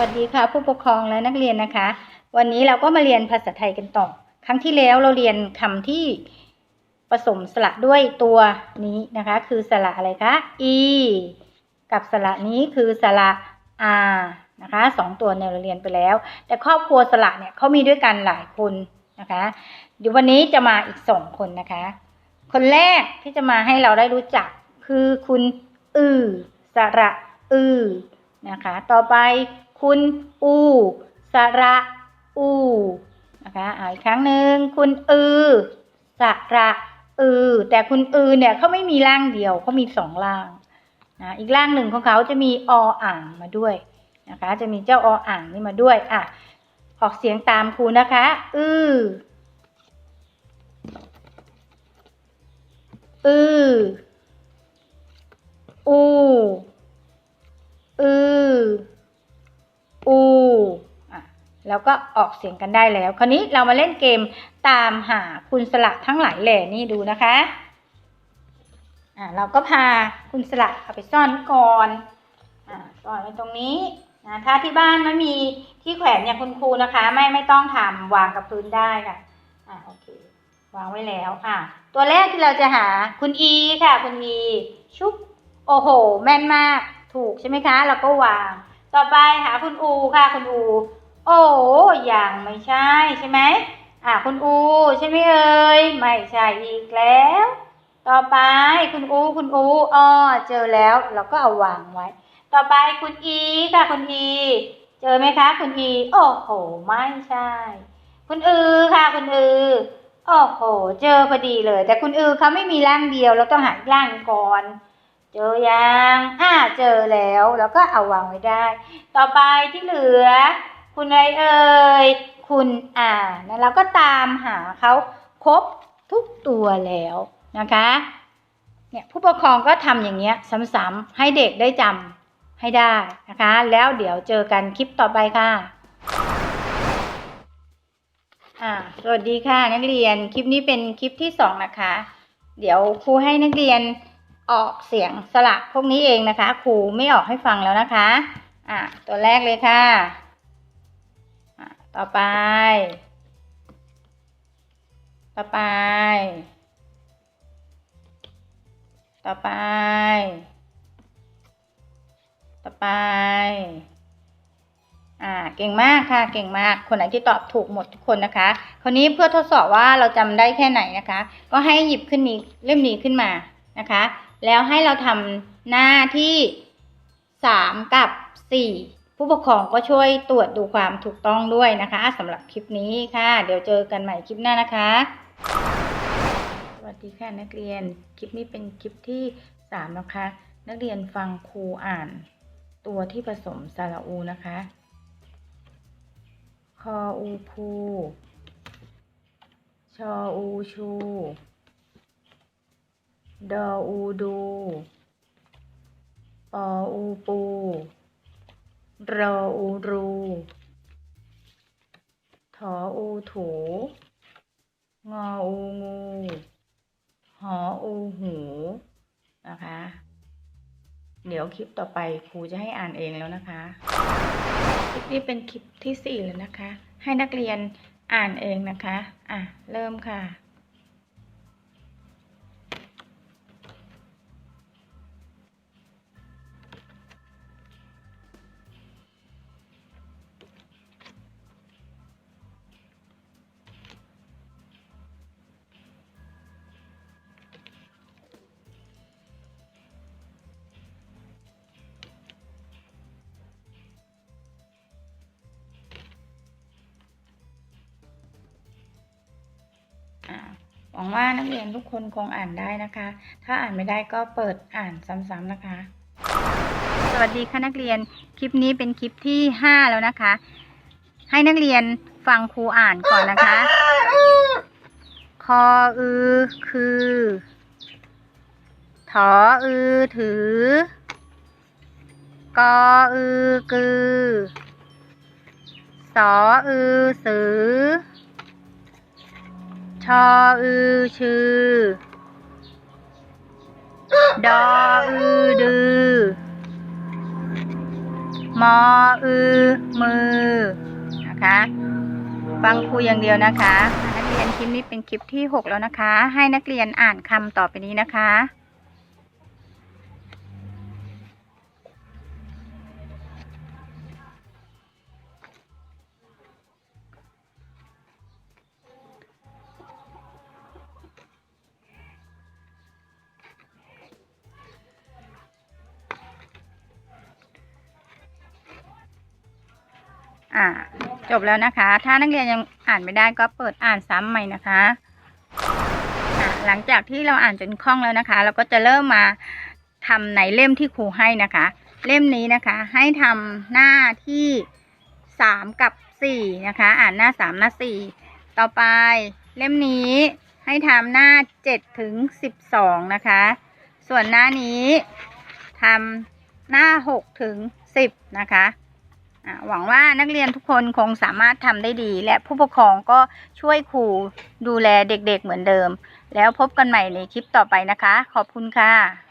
วัสดีค่ะ ผู้ปกครองและนักเรียนนะคะ วันนี้เราก็มาเรียนภาษาไทยกันต่อ ครั้งที่แล้วเราเรียนคำที่ผสมสระด้วยตัวนี้นะคะ คือสระอะไรคะ e กับสระนี้คือสระ r นะคะสองตัวเนี่ยเราเรียนไปแล้ว แต่ครอบครัวสระเนี่ยเขามีด้วยกันหลายคนนะคะเดี๋ยววันนี้จะมาอีกสองคนนะคะ คนแรกที่จะมาให้เราได้รู้จักคือคุณอือสระอือนะคะ ต่อไป คุณอู สระอูนะคะอ่าอีกครั้งหนึ่งคุณอือ สระอือ แต่คุณอือเนี่ยเขาไม่มีร่างเดียวเขามีสองร่างนะอีกร่างหนึ่งของเขาจะมีออ่างมาด้วยนะคะ จะมีเจ้าออ่างนี่มาด้วยอะออกเสียงตามครูนะคะ อืออืออู อูอะแล้วก็ออกเสียงกันได้แล้ว คราวนี้เรามาเล่นเกมตามหาคุณสละทั้งหลายแหล่นี่ดูนะคะอ่าเราก็พาคุณสละเอาไปซ่อนก่อนอ่าซ่อนไว้ตรงนี้นะถ้าที่บ้านไม่มีที่แขวนอย่างคุณครูนะคะ ไม่ไม่ต้องทำวางกับพื้นได้ค่ะอ่าโอเควางไว้แล้วอะตัวแรกที่เราจะหาคุณอีค่ะ คุณอีชุบโอ้โห แม่นมากถูกใช่ไหมคะ เราก็วาง ต่อไปหาคุณอูค่ะคุณอู โอ้ยังไม่ใช่ใช่ไหมอะคุณอูใช่ไหมเอ่ยไม่ใช่อีกแล้ว ต่อไปคุณอูคุณอูอ๋อเจอแล้วเราก็เอาวางไว้ ต่อไปคุณอีค่ะคุณอี เจอไหมคะคุณอี โอ้โหไม่ใช่ คุณอือค่ะคุณอือโอ้โห เจอพอดีเลย แต่คุณอือเขาไม่มีร่างเดียวเราต้องหาร่างก่อน เจอยังอ่าเจอแล้ว แล้วก็เอาวางไว้ได้ ต่อไปที่เหลือ คุณอะไรเอ่ย คุณอ่านะเราก็ตามหาเขาครบทุกตัวแล้วนะคะเนี่ยผู้ปกครองก็ทำอย่างเงี้ยซ้ำๆให้เด็กได้จำให้ได้นะคะ แล้วเดี๋ยวเจอกันคลิปต่อไปค่ะอ่าสวัสดีค่ะนักเรียนคลิปนี้เป็นคลิปที่สองนะคะ เดี๋ยวครูให้นักเรียน ออกเสียงสระพวกนี้เองนะคะ ครูไม่ออกให้ฟังแล้วนะคะอ่าตัวแรกเลยค่ะอ่าต่อไป ต่อไป ต่อไป ต่อไปอ่าเก่งมากค่ะเก่งมากคนไหนที่ตอบถูกหมดทุกคนนะคะคราวนี้เพื่อทดสอบว่าเราจำได้แค่ไหนนะคะ ก็ให้หยิบขึ้นนี้เล่มนี้ขึ้นมานะคะ แล้วให้เราทำหน้าที่สามกับสี่ผู้ปกครองก็ช่วยตรวจดูความถูกต้องด้วยนะคะสำหรับคลิปนี้ค่ะ เดี๋ยวเจอกันใหม่คลิปหน้านะคะ สวัสดีค่ะนักเรียนคลิปนี้เป็นคลิปที่สามนะคะ นักเรียนฟังครูอ่าน ตัวที่ผสมสระอูนะคะคออูพูชออูชู ดออูดูปออูปูรออูรูถออูถูงออูงูหออูหูนะคะ เดี๋ยวคลิปต่อไปครูจะให้อ่านเองแล้วนะคะ คลิปนี้เป็นคลิปที่สี่แล้วนะคะ ให้นักเรียนอ่านเองนะคะ อะ เริ่มค่ะ หวังว่านักเรียนทุกคนคงอ่านได้นะคะ ถ้าอ่านไม่ได้ก็เปิดอ่านซ้ำๆนะคะ สวัสดีค่ะนักเรียน คลิปนี้เป็นคลิปที่ห้าแล้วนะคะ ให้นักเรียนฟังครูอ่านก่อนนะคะ คออือคือถออือถือกออือคือ สออือสือ ชออือชื่อ ดออือดือ มออือมือ นะคะ ฟังครูอย่างเดียวนะคะ นักเรียนคลิปนี้เป็นคลิปที่ 6 แล้วนะคะ ให้นักเรียนอ่านคำต่อไปนี้นะคะ อ่า จบแล้วนะคะ ถ้านักเรียนยังอ่านไม่ได้ก็เปิดอ่านซ้ำใหม่นะคะหลังจากที่เราอ่านจนคล่องแล้วนะคะ เราก็จะเริ่มมาทำในเล่มที่ครูให้นะคะ เล่มนี้นะคะ ให้ทำหน้าที่สามกับสี่นะคะ อ่านหน้าสามหน้าสี่ต่อไปเล่มนี้ให้ทำหน้าเจ็ดถึงสิบสองนะคะ ส่วนหน้านี้ทำหน้าหกถึงสิบนะคะ หวังว่านักเรียนทุกคนคงสามารถทำได้ดี และผู้ปกครองก็ช่วยครูดูแลเด็กๆเหมือนเดิม แล้วพบกันใหม่ในคลิปต่อไปนะคะ ขอบคุณค่ะ